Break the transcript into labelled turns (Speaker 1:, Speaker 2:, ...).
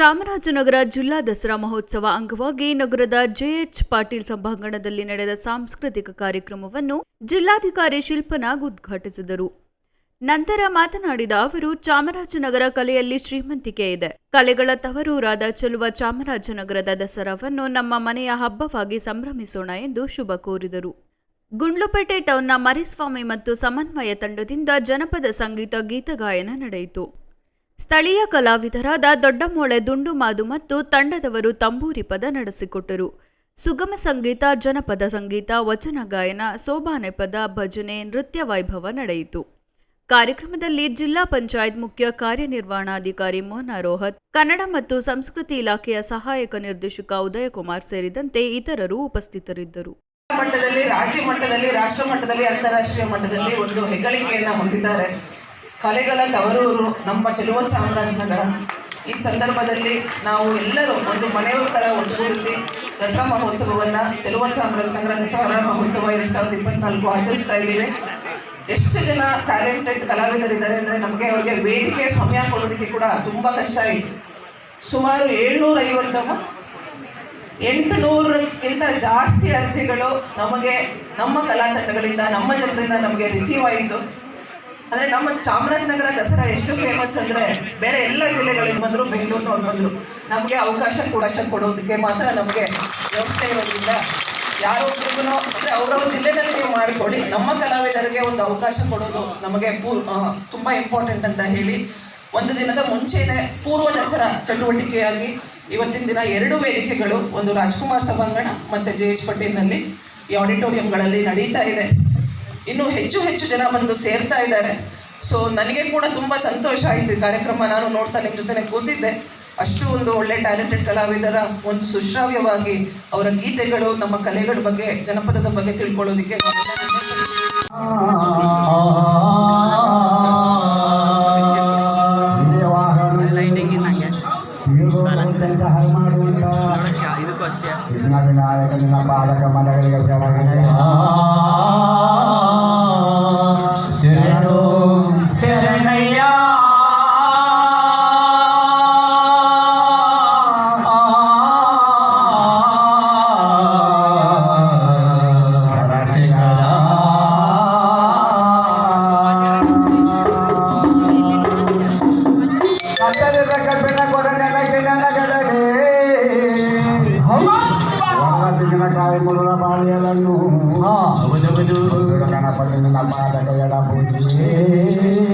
Speaker 1: ಚಾಮರಾಜನಗರ ಜಿಲ್ಲಾ ದಸರಾ ಮಹೋತ್ಸವ ಅಂಗವಾಗಿ ನಗರದ ಜೆಎಚ್ ಪಾಟೀಲ್ ಸಭಾಂಗಣದಲ್ಲಿ ನಡೆದ ಸಾಂಸ್ಕೃತಿಕ ಕಾರ್ಯಕ್ರಮವನ್ನು ಜಿಲ್ಲಾಧಿಕಾರಿ ಶಿಲ್ಪನಾಗ್ ಉದ್ಘಾಟಿಸಿದರು. ನಂತರ ಮಾತನಾಡಿದ ಅವರು, ಚಾಮರಾಜನಗರ ಕಲೆಯಲ್ಲಿ ಶ್ರೀಮಂತಿಕೆ ಇದೆ. ಕಲೆಗಳ ತವರೂರಾದ ಚೆಲುವ ಚಾಮರಾಜನಗರದ ದಸರಾವನ್ನು ನಮ್ಮ ಮನೆಯ ಹಬ್ಬವಾಗಿ ಸಂಭ್ರಮಿಸೋಣ ಎಂದು ಶುಭ ಕೋರಿದರು. ಗುಂಡ್ಲುಪೇಟೆ ಟೌನ್ನ ಮರಿಸ್ವಾಮಿ ಮತ್ತು ಸಮನ್ವಯ ತಂಡದಿಂದ ಜನಪದ ಸಂಗೀತ ಗೀತಗಾಯನ ನಡೆಯಿತು. ಸ್ಥಳೀಯ ಕಲಾವಿದರಾದ ದೊಡ್ಡಮೋಳೆ ದುಂಡುಮಾದು ಮತ್ತು ತಂಡದವರು ತಂಬೂರಿ ಪದ ನಡೆಸಿಕೊಟ್ಟರು. ಸುಗಮ ಸಂಗೀತ, ಜನಪದ ಸಂಗೀತ, ವಚನ ಗಾಯನ, ಸೋಬಾನೆ ಪದ, ಭಜನೆ, ನೃತ್ಯ ವೈಭವ ನಡೆಯಿತು. ಕಾರ್ಯಕ್ರಮದಲ್ಲಿ ಜಿಲ್ಲಾ ಪಂಚಾಯತ್ ಮುಖ್ಯ ಕಾರ್ಯನಿರ್ವಹಣಾಧಿಕಾರಿ ಮೋಹನ ರೋಹತ್, ಕನ್ನಡ ಮತ್ತು ಸಂಸ್ಕೃತಿ ಇಲಾಖೆಯ ಸಹಾಯಕ ನಿರ್ದೇಶಕ ಉದಯಕುಮಾರ್ ಸೇರಿದಂತೆ ಇತರರು ಉಪಸ್ಥಿತರಿದ್ದರು.
Speaker 2: ಮಟ್ಟದಲ್ಲಿ, ರಾಜ್ಯ ಮಟ್ಟದಲ್ಲಿ, ರಾಷ್ಟ್ರ ಮಟ್ಟದಲ್ಲಿ, ಅಂತಾರಾಷ್ಟ್ರೀಯ ಮಟ್ಟದಲ್ಲಿ ಒಂದು ಹೆಗ್ಗಳಿಕೆಯನ್ನು ಹೊಂದಿದ್ದಾರೆ. ಕಲೆಗಳ ತವರೂರು ನಮ್ಮ ಚೆಲುವ ಚಾಮರಾಜನಗರ. ಈ ಸಂದರ್ಭದಲ್ಲಿ ನಾವು ಎಲ್ಲರೂ ಒಂದು ಮನೆಯವ್ರ ಥರ ಒಟ್ಟುಗೂಡಿಸಿ ದಸರಾ ಮಹೋತ್ಸವವನ್ನು ಚೆಲುವ ಚಾಮರಾಜನಗರ ದಸರಾ ಮಹೋತ್ಸವ ಎರಡು ಸಾವಿರದ ಇಪ್ಪತ್ನಾಲ್ಕು ಆಚರಿಸ್ತಾ ಇದ್ದೀವಿ. ಎಷ್ಟು ಜನ ಟ್ಯಾಲೆಂಟೆಡ್ ಕಲಾವಿದರಿದ್ದಾರೆ ಅಂದರೆ ನಮಗೆ ಅವರಿಗೆ ವೇದಿಕೆ ಸಮಯ ಕೊಡೋದಕ್ಕೆ ಕೂಡ ತುಂಬ ಕಷ್ಟ ಆಯಿತು. ಸುಮಾರು ಏಳ್ನೂರ ಐವತ್ತಮ್ಮ ಎಂಟು ನೂರಕ್ಕಿಂತ ಜಾಸ್ತಿ ಅರ್ಜಿಗಳು ನಮಗೆ ನಮ್ಮ ಕಲಾ ತಂಡಗಳಿಂದ ನಮ್ಮ ಜನರಿಂದ ನಮಗೆ ರಿಸೀವ್ ಆಯಿತು. ಅಂದರೆ ನಮ್ಮ ಚಾಮರಾಜನಗರ ದಸರಾ ಎಷ್ಟು ಫೇಮಸ್ ಅಂದರೆ ಬೇರೆ ಎಲ್ಲ ಜಿಲ್ಲೆಗಳಿಂದ ಬಂದ್ರು, ಬೆಂಗಳೂರಿನವ್ರು ಬಂದರು. ನಮಗೆ ಅವಕಾಶ ಅವಕಾಶ ಕೊಡೋದಕ್ಕೆ ಮಾತ್ರ ನಮಗೆ ವ್ಯವಸ್ಥೆ ಇರೋದ್ರಿಂದ ಯಾರೊಬ್ರಿಗೂ ಅಂದ್ರೆ ಅವ್ರವ್ರ ಜಿಲ್ಲೆನಲ್ಲಿ ನೀವು ಮಾಡಿಕೊಡಿ ನಮ್ಮ ಕಲಾವಿದರಿಗೆ ಒಂದು ಅವಕಾಶ ಕೊಡೋದು ನಮಗೆ ತುಂಬ ಇಂಪಾರ್ಟೆಂಟ್ ಅಂತ ಹೇಳಿ ಒಂದು ದಿನದ ಮುಂಚೆನೆ ಪೂರ್ವ ದಸರಾ ಚಟುವಟಿಕೆಯಾಗಿ ಇವತ್ತಿನ ದಿನ ಎರಡು ವೇದಿಕೆಗಳು, ಒಂದು ರಾಜ್ಕುಮಾರ್ ಸಭಾಂಗಣ ಮತ್ತು ಜೆ ಎಚ್ ಪಟೇಲ್ನಲ್ಲಿ ಈ ಆಡಿಟೋರಿಯಂಗಳಲ್ಲಿ ನಡೀತಾ ಇದೆ. ಇನ್ನೂ ಹೆಚ್ಚು ಹೆಚ್ಚು ಜನ ಬಂದು ಸೇರ್ತಾ ಇದ್ದಾರೆ. ಸೊ ನನಗೆ ಕೂಡ ತುಂಬ ಸಂತೋಷ ಆಯಿತು ಈ ಕಾರ್ಯಕ್ರಮ ನಾನು ನೋಡ್ತಾ ನಿಮ್ಮ ಜೊತೆ ಕೂತಿದ್ದೆ. ಅಷ್ಟು ಒಂದು ಒಳ್ಳೆ ಟ್ಯಾಲೆಂಟೆಡ್ ಕಲಾವಿದರ ಒಂದು ಸುಶ್ರಾವ್ಯವಾಗಿ ಅವರ ಗೀತೆಗಳು ನಮ್ಮ ಕಲೆಗಳ ಬಗ್ಗೆ ಜನಪದದ ಬಗ್ಗೆ ತಿಳ್ಕೊಳ್ಳೋದಕ್ಕೆ
Speaker 3: ಮನಗಳಿಗೆ పాడలను కనపడిన పాదక
Speaker 4: ఎడ పోయి